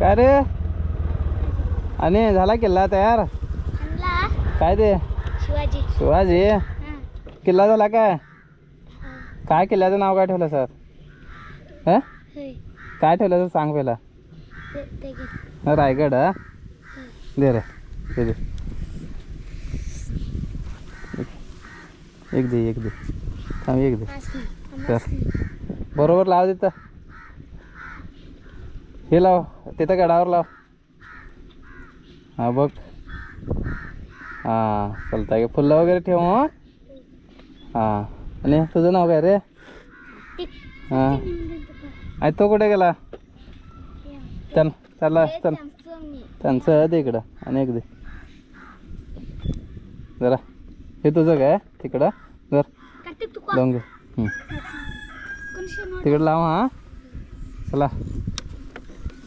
काय रे? आणि झाला किल्ला तयार? काय ते? शिवाजी. शिवाजी? किल्ला झाला काय? काय किल्ल्याचं नाव काय ठेवलं सर? हं? काय ठेवलं सर? सांग पहिला. रायगड हा? दे रे. दे दे. एक दे एक दे. थांब एक दे. बरोबर लाव तिथं हे लाव तिथं गडावर लाव. हा बघ. हां चालतं फुलं वगैरे ठेव हं? हां. आणि तुझं नाव काय रे? हां. आणि तो कुठे गेला? चल चला चल. त्यांचं दे इकडं. आणि एक दे. जरा. हे तुझं काय? तिकडं? जर. लावून घे. तिकडं लाव हा. चला.